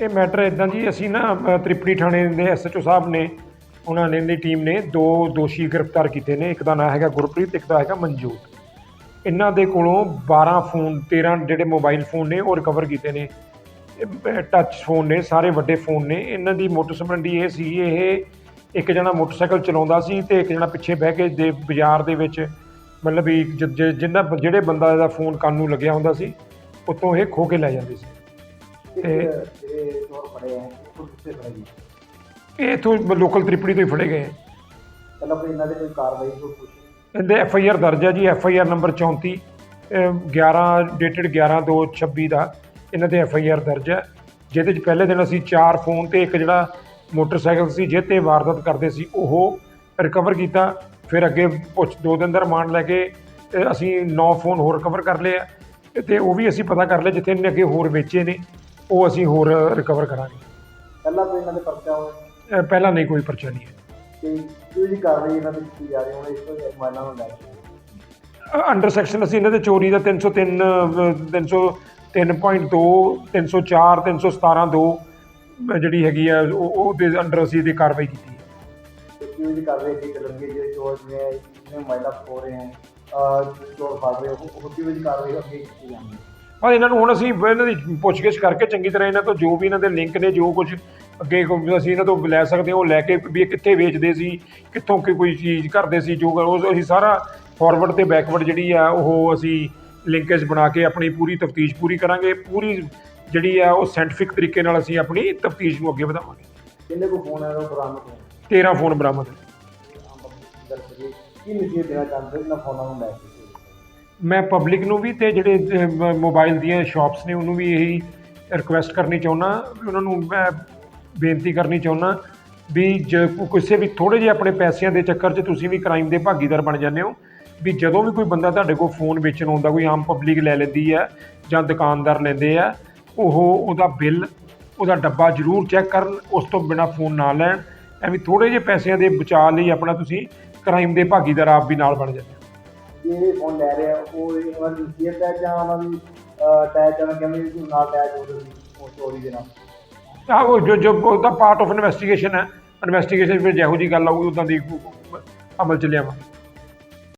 ਇਹ ਮੈਟਰ ਇਦਾਂ ਜੀ ਅਸੀਂ ਨਾ ਅ, ਤ੍ਰਿਪੜੀ ਥਾਣੇ ਦੇ ਐਸਐਚਓ ਸਾਹਿਬ ਨੇ ਉਹਨਾਂ ਨੇ ਦੀ ਟੀਮ ਨੇ ਦੋ ਦੋਸ਼ੀ ਗ੍ਰਿਫਤਾਰ ਕੀਤੇ ਨੇ ਇੱਕ ਦਾ ਨਾਮ ਹੈਗਾ ਗੁਰਪ੍ਰੀਤ ਇੱਕ ਦਾ ਹੈਗਾ ਮਨਜੋਤ। ਇਹਨਾਂ ਦੇ ਕੋਲੋਂ 12 ਫੋਨ 13 ਜਿਹੜੇ ਮੋਬਾਈਲ ਫੋਨ ਨੇ ਉਹ ਰਿਕਵਰ ਕੀਤੇ ਨੇ। ਟੱਚ ਫੋਨ ਨੇ ਸਾਰੇ ਵੱਡੇ ਫੋਨ ਨੇ। ਇਹਨਾਂ ਦੀ ਮੋਟਰ ਸੰਬੰਧੀ ਇਹ ਸੀ ਇਹ ਇੱਕ ਜਣਾ ਮੋਟਰਸਾਈਕਲ ਚਲਾਉਂਦਾ ਸੀ ਤੇ ਇੱਕ ਜਣਾ ਪਿੱਛੇ ਬਹਿ ਕੇ ਦੇ ਬਾਜ਼ਾਰ ਦੇ ਵਿੱਚ ਮਤਲਬ ਵੀ ਜ- ਜ- ਜਿੰਨਾ ਜਿਹੜੇ ਬੰਦਾ ਦਾ ਫੋਨ ਕੰਨ ਨੂੰ ਲੱਗਿਆ ਹੁੰਦਾ ਸੀ ਉਤੋਂ ਇਹ ਖੋ ਕੇ ਲੈ ਜਾਂਦੇ ਸੀ। ਚੋਰ ਫੜੇ ਆ ਉਹ ਕਿੱਥੇ ਫੜੇ ਗਏ? ਇਹ ਇਥੋਂ ਲੋਕਲ ਤ੍ਰਿਪੜੀ ਤੋਂ ਹੀ ਫੜੇ ਗਏ। ਪਹਿਲਾਂ ਕੋਈ ਇਹਨਾਂ ਦੇ ਕੋਈ ਕਾਰਵਾਈ ਕੋਈ ਕੁਛ ਇਹਦੇ ਐਫ ਆਈ ਆਰ ਦਰਜ ਹੈ ਜੀ F I R number 34 uh 11 dated 11 2 26 ਦਾ ਇਹਨਾਂ ਤੇ ਐਫ ਆਈ ਆਰ ਦਰਜ ਹੈ। ਜਿਹਦੇ ਚ ਪਹਿਲੇ ਦਿਨ ਅਸੀਂ ਚਾਰ ਫੋਨ ਤੇ ਇੱਕ ਜਿਹੜਾ ਮੋਟਰਸਾਈਕਲ ਸੀ ਜਿਹ ਤੇ ਵਾਰਦਾਤ ਕਰਦੇ ਸੀ ਉਹ ਰਿਕਵਰ ਕੀਤਾ। ਫਿਰ ਅੱਗੇ ਪੁੱਛ ਦੋ ਦਿਨ ਦਾ ਰਿਮਾਂਡ ਲੈ ਕੇ ਤੇ ਅਸੀਂ 9 ਫੋਨ ਹੋਰ ਰਿਕਵਰ ਕਰ ਲਏ ਆ। ਤੇ ਉਹ ਵੀ ਅਸੀਂ ਪਤਾ ਕਰ ਲਏ ਜਿੱਥੇ ਇਹਨੇ ਅੱਗੇ ਹੋਰ ਵੇਚੇ ਨੇ। ਉਹ ਅਸੀਂ ਹੋਰ ਰਿਕਵਰ ਕਰਾਂਗੇ। ਪਹਿਲਾਂ ਕੋਈ ਇਹਨਾਂ ਦੇ ਪਰਚਾ ਹੋਇਆ? ਅਹ ਪਹਿਲਾਂ ਨਹੀਂ ਕੋਈ ਪਰਚਾ ਨਹੀਂ ਹੈ। ਤੇ ਵੀ ਕਾਰਵਾਈ ਇਹਨਾਂ ਦੀ ਕੀਤੀ ਜਾ ਰਹੀ ਹੁਣ ਇਸ ਤੋਂ ਮਾਇਨਾ ਨੂੰ ਲੈ ਕੇ ਅੰਡਰ ਸੈਕਸ਼ਨ ਅਸੀਂ ਇਹਨਾਂ ਦੇ ਚੋਰੀ ਦਾ 303 ਅਹ, 303.2 304 317 2 ਜਿਹੜੀ ਹੈਗੀ ਆ ਉਹ ਉਹਦੇ ਅੰਡਰ ਅਸੀਂ ਇਹਦੀ ਕਾਰਵਾਈ ਕੀਤੀ ਹੈ। ਤੇ ਕੋਈ ਵੀ ਕਾਰਵਾਈ ਕੀ ਕਰਨਗੇ ਜਿਹੜੇ ਚੋਰ ਨੇ ਜਿਹਨੇ ਮਾਇਨਾ ਖੋ ਰਹੇ ਹਨ ਅਹ ਚੋਰ ਫੜ ਰਹੇ ਹੋ ਉਹ ਕੀ ਵੀ ਕਾਰਵਾਈ ਅੱਗੇ ਕੀਤੀ ਜਾਂਦੀ ਹੈ? ਹਾਂ ਇਹਨਾਂ ਨੂੰ ਹੁਣ ਅਸੀਂ ਇਹਨਾਂ ਦੀ ਪੁੱਛਗਿੱਛ ਕਰਕੇ ਚੰਗੀ ਤਰ੍ਹਾਂ ਇਹਨਾਂ ਤੋਂ ਜੋ ਵੀ ਇਹਨਾਂ ਦੇ ਲਿੰਕ ਨੇ ਜੋ ਕੁਝ ਅੱਗੇ ਕੋਈ ਅਸੀਂ ਇਹਨਾਂ ਤੋਂ ਲੈ ਸਕਦੇ ਹਾਂ ਉਹ ਲੈ ਕੇ ਵੀ ਇਹ ਕਿੱਥੇ ਵੇਚਦੇ ਸੀ ਕਿੱਥੋਂ ਕਿ ਕੋਈ ਚੀਜ਼ ਕਰਦੇ ਸੀ ਜੋ ਉਹ ਅਸੀਂ ਸਾਰਾ ਫਾਰਵਰਡ ਤੇ ਬੈਕਵਰਡ ਜਿਹੜੀ ਆ ਉਹ ਅਸੀਂ ਲਿੰਕੇਜ ਬਣਾ ਕੇ ਆਪਣੀ ਪੂਰੀ ਤਫਤੀਸ਼ ਪੂਰੀ ਕਰਾਂਗੇ ਪੂਰੀ ਜਿਹੜੀ ਆ ਉਹ ਸਾਇੰਟੀਫਿਕ ਤਰੀਕੇ ਨਾਲ ਅਸੀਂ ਆਪਣੀ ਤਫਤੀਸ਼ ਨੂੰ ਅੱਗੇ ਵਧਾਵਾਂਗੇ। ਕਿੰਨੇ ਕੋ ਫੋਨ ਉਹ ਬਰਾਮਦ ਹੋਏ? 13 ਫੋਨ ਬਰਾਮਦ ਕੀ ਮੈਸੇਜ ਦੇਣਾ ਚਾਹੁੰਦੇ ਇਹਨਾਂ ਫੋਨਾਂ ਨੂੰ ਲੈ ਕੇ? ਮੈਂ ਪਬਲਿਕ ਨੂੰ ਵੀ ਤੇ ਜਿਹੜੇ ਮੋਬਾਈਲ ਦੀਆਂ ਸ਼ਾਪਸ ਨੇ, ਉਹਨੂੰ ਵੀ ਇਹੀ ਰਿਕੁਐਸਟ ਕਰਨੀ ਚਾਹੁੰਦਾ ਵੀ ਉਹਨਾਂ ਨੂੰ ਮੈਂ ਬੇਨਤੀ ਕਰਨੀ ਚਾਹੁੰਦਾ ਵੀ ਜ ਕਿਸੇ ਵੀ ਥੋੜੇ ਜਿਹੇ ਆਪਣੇ ਪੈਸਿਆਂ ਦੇ ਚੱਕਰ 'ਚ ਤੁਸੀਂ ਵੀ ਕ੍ਰਾਈਮ ਦੇ ਭਾਗੀਦਾਰ ਬਣ ਜਾਂਦੇ ਹੋ, ਵੀ ਜਦੋਂ ਵੀ ਕੋਈ ਬੰਦਾ ਤੁਹਾਡੇ ਕੋਲ ਫੋਨ ਵੇਚਣ ਆਉਂਦਾ, ਕੋਈ ਆਮ ਪਬਲਿਕ ਲੈ ਲੈਂਦੀ ਹੈ ਜਾਂ ਦੁਕਾਨਦਾਰ ਲੈਂਦੇ ਆ, ਉਹ ਉਹਦਾ ਬਿੱਲ ਉਹਦਾ ਡੱਬਾ ਜ਼ਰੂਰ ਚੈੱਕ ਕਰਨ, ਉਸ ਤੋਂ ਬਿਨਾ ਫੋਨ ਨਾ ਲੈਣ, ਐਵੇਂ ਥੋੜੇ ਜਿਹੇ ਪੈਸਿਆਂ ਦੇ ਬਚਾਅ ਲਈ ਆਪਣਾ ਤੁਸੀਂ ਕ੍ਰਾਈਮ ਦੇ ਭਾਗੀਦਾਰ ਆਪ ਵੀ ਨਾਲ ਬਣ ਜਾਂਦੇ ਹੋ। ਜਿਹੜੇ ਫੋਨ ਲੈ ਰਹੇ ਆ, ਉਹ ਉਹਨਾਂ ਦੀ ਸੀਐਸ ਹੈ ਜਾਂ ਉਹਨਾਂ ਦੀ ਅਟੈਚ ਜਾਂ ਕਹਿੰਦੇ ਵੀ ਨਾਲ ਅਟੈਚ ਹੋ ਰਹੀ ਉਹ ਚੋਰੀ ਦੇ ਨਾਲ? ਆਹ ਉਹ ਜੋ ਜੋ ਉਹਦਾ ਪਾਰਟ ਆਫ ਇਨਵੈਸਟੀਗੇਸ਼ਨ ਹੈ। ਇਨਵੈਸਟੀਗੇਸ਼ਨ ਵਿੱਚ ਜਿਹੋ ਜੀ ਗੱਲ ਆਊਗੀ ਉਦਾਂ ਦੀ ਅਮਲ ਚ ਲਿਆਵਾਂਗੇ।